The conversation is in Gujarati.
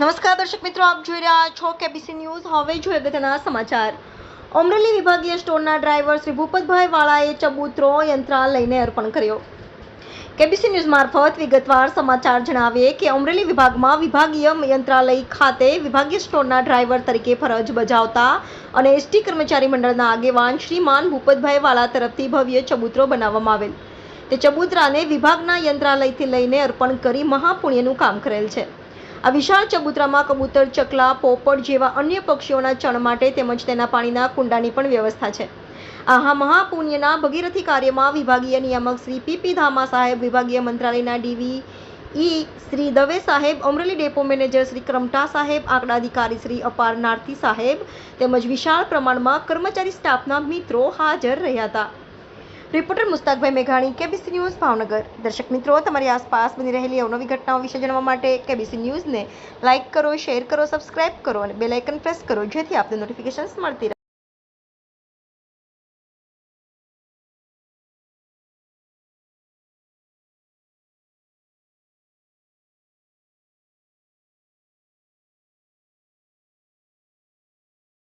નમસ્કાર, દર્શક મિત્રો, આપ જોઈ રહ્યા છો કેબીસી ન્યૂઝ હવે જોઈએ અગત્યના સમાચાર. અમરેલી વિભાગીય સ્ટોરના ડ્રાઈવર શ્રી ભૂપતભાઈ વાળાએ ચબૂતરો યંત્રાલ લઈને અર્પણ કર્યો. કેબીસી ન્યૂઝ મારફત વિગતવાર સમાચાર જણાવીએ કે અમરેલી વિભાગમાં વિભાગીય યંત્રાલય ખાતે વિભાગીય સ્ટોરના ડ્રાઈવર તરીકે ફરજ બજાવતા અને એસટી કર્મચારી મંડળના આગેવાન શ્રીમાન ભૂપતભાઈ વાળા તરફથી ભવ્ય ચબૂતરો બનાવવામાં આવેલ. તે ચબૂતરાને વિભાગના યંત્રાલયથી લઈને અર્પણ કરી મહાપુણ્યનું કામ કરેલ છે. આ વિશાળ ચબૂતરામાં કબૂતર, ચકલા, પોપટ જેવા અન્ય પક્ષીઓના ચણ માટે તેમજ તેના પાણીના કુંડાની પણ વ્યવસ્થા છે. આહા મહાપુણ્યના ભગીરથી કાર્યમાં વિભાગીય નિયામક શ્રી પીપી ધામા સાહેબ, વિભાગીય મંત્રાલયના ડીવી ઈ શ્રી દવે સાહેબ, અમરેલી ડેપો મેનેજર શ્રી ક્રમટા સાહેબ આંકડા અધિકારી શ્રી અપાર નારથી સાહેબ તેમજ વિશાળ પ્રમાણમાં કર્મચારી સ્ટાફના મિત્રો હાજર રહ્યા હતા. રિપોર્ટર મુસ્તાકભાઈ મેઘાણી, કેબીસી ન્યૂઝ, ભાવનગર. દર્શક મિત્રો, તમારી આસપાસ બની રહેલી અવનવી ઘટનાઓ વિશે જાણવા માટે કેબીસી ન્યૂઝને લાઇક કરો, શેર કરો, સબસ્ક્રાઇબ કરો અને બેલ આઇકન પ્રેસ કરો, જેથી આપને નોટિફિકેશન્સ મળતી રહે.